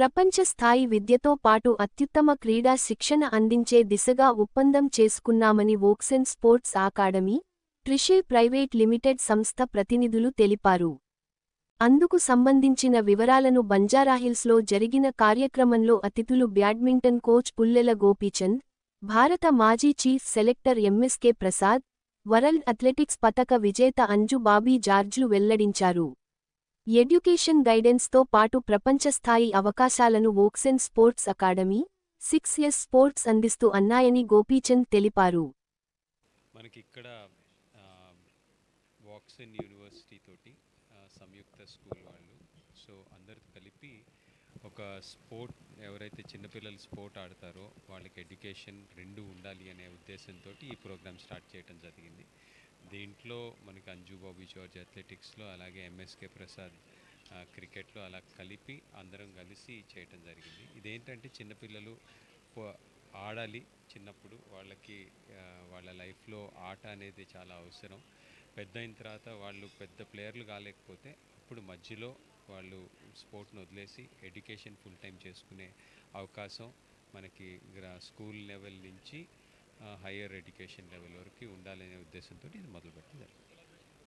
ప్రపంచ స్థాయి విద్యతో పాటు అత్యుత్తమ క్రీడా శిక్షణ అందించే దిశగా ఒప్పందం చేసుకున్నామని Woxsen sports academy Trishe private limited సంస్థ ప్రతినిధులు తెలిపారు. అందుకు సంబంధించిన వివరాలను బంజారాహిల్స్లో జరిగిన కార్యక్రమంలో అతిథులు బ్యాడ్మింటన్ కోచ్ పుల్లెల గోపీచంద్ భారత మాజీ chief selector MSK Prasad world athletics పతక విజేత అంజు బాబీ జార్జ్లు వెల్లడించారు. ఎడ్యుకేషన్ గైడెన్స్తో పాటు ప్రపంచ స్థాయి అవకాశాలను Woxsen sports academy six S sports అందిస్తూ అన్నాయని గోపీచంద్ తెలిపారు. మనకి ఇక్కడ వాక్సన్ యూనివర్సిటీ తోటి సంయుక్త స్కూల్ వాళ్ళు సో అందరు కలిపి ఒక స్పోర్ట్ ఎవరైతే చిన్నపిల్లలు స్పోర్ట్ ఆడతారో వాళ్ళకి ఎడ్యుకేషన్ రెండు ఉండాలి అనే ఉద్దేశంతో ఈ ప్రోగ్రామ్ స్టార్ట్ చేయడం జరిగింది. దీంట్లో మనకి అంజుబాబు జార్జ్ అథ్లెటిక్స్లో అలాగే ఎంఎస్కే ప్రసాద్ క్రికెట్లో అలా కలిపి అందరం కలిసి చేయటం జరిగింది. ఇదేంటంటే చిన్నపిల్లలు ఆడాలి చిన్నప్పుడు. వాళ్ళకి వాళ్ళ లైఫ్లో ఆట అనేది చాలా అవసరం. పెద్ద అయిన తర్వాత వాళ్ళు పెద్ద ప్లేయర్లు కాలేకపోతే అప్పుడు మధ్యలో వాళ్ళు స్పోర్ట్ను వదిలేసి ఎడ్యుకేషన్ ఫుల్ టైం చేసుకునే అవకాశం మనకి స్కూల్ లెవెల్ నుంచి హయ్యర్ ఎడ్యుకేషన్ లెవెల్ వరకు ఉండాలనే ఉద్దేశంతో ఇది మొదలుపెట్టింది